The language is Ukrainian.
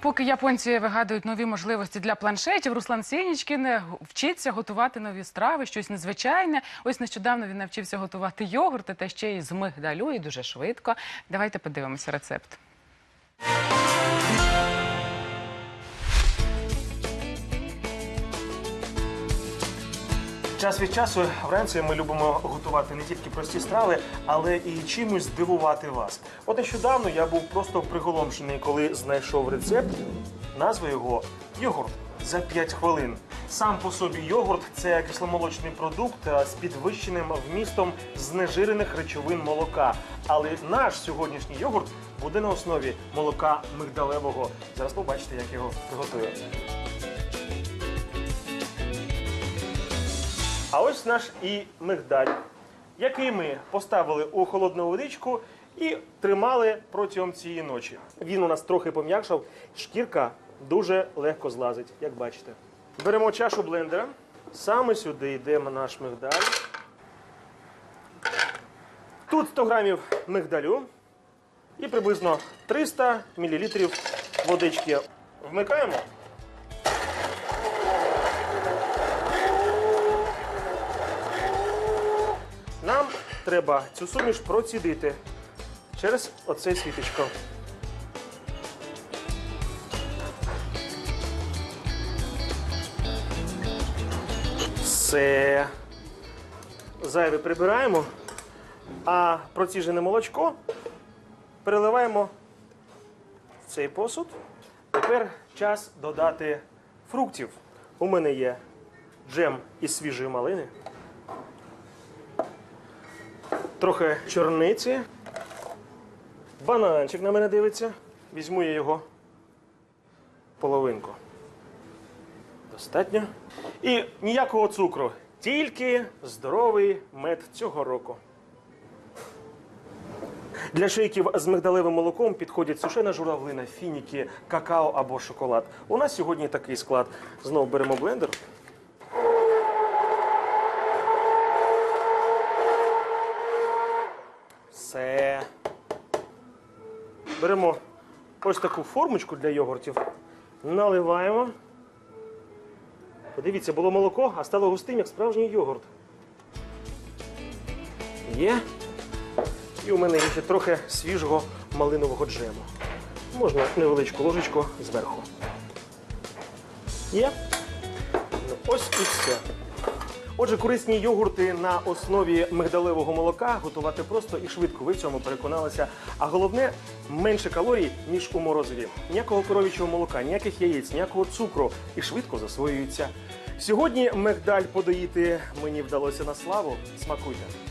Поки японці вигадують нові можливості для планшетів, Руслан Сєнічкін е, вчиться готувати нові страви, щось незвичайне. Ось нещодавно він навчився готувати йогурти та ще й з мигдалю, і дуже швидко. Давайте подивимося рецепт. Час від часу вранці ми любимо готувати не тільки прості страви, але і чимось здивувати вас. От нещодавно я був просто приголомшений, коли знайшов рецепт. Назва його йогурт за 5 хвилин. Сам по собі йогурт це кисломолочний продукт з підвищеним вмістом знежирених речовин молока. Але наш сьогоднішній йогурт буде на основі молока мигдалевого. Зараз побачите, як його приготую. А ось наш і мигдаль, який ми поставили у холодну водичку і тримали протягом цієї ночі. Він у нас трохи пом'якшав, шкірка дуже легко злазить, як бачите. Беремо чашу блендера, саме сюди йде наш мигдаль. Тут 100 грамів мигдалю і приблизно 300 мл водички. Вмикаємо. Треба цю суміш процідити через оце світочко. Все. Зайве прибираємо, а проціжене молочко переливаємо в цей посуд. Тепер час додати фруктів. У мене є джем із свіжої малини трохи чорниці. Бананчик на мене дивиться. Візьму я його половинку. Достатньо. І ніякого цукру, тільки здоровий мед цього року. Для шейків з мигдалевим молоком підходять сушена журавлина, фініки, какао або шоколад. У нас сьогодні такий склад. Знову беремо блендер. Все. Беремо ось таку формочку для йогуртів, наливаємо. Подивіться, було молоко, а стало густим, як справжній йогурт. Є. І у мене є ще трохи свіжого малинового джему. Можна невеличку ложечку зверху. Є. Ну, ось і все. Отже, корисні йогурти на основі мигдалевого молока готувати просто і швидко. Ви в цьому переконалися. А головне менше калорій, ніж у морозиві. Ніякого коров'ячого молока, ніяких яєць, ніякого цукру і швидко засвоюється. Сьогодні мигдаль подоїти мені вдалося на славу. Смакуйте.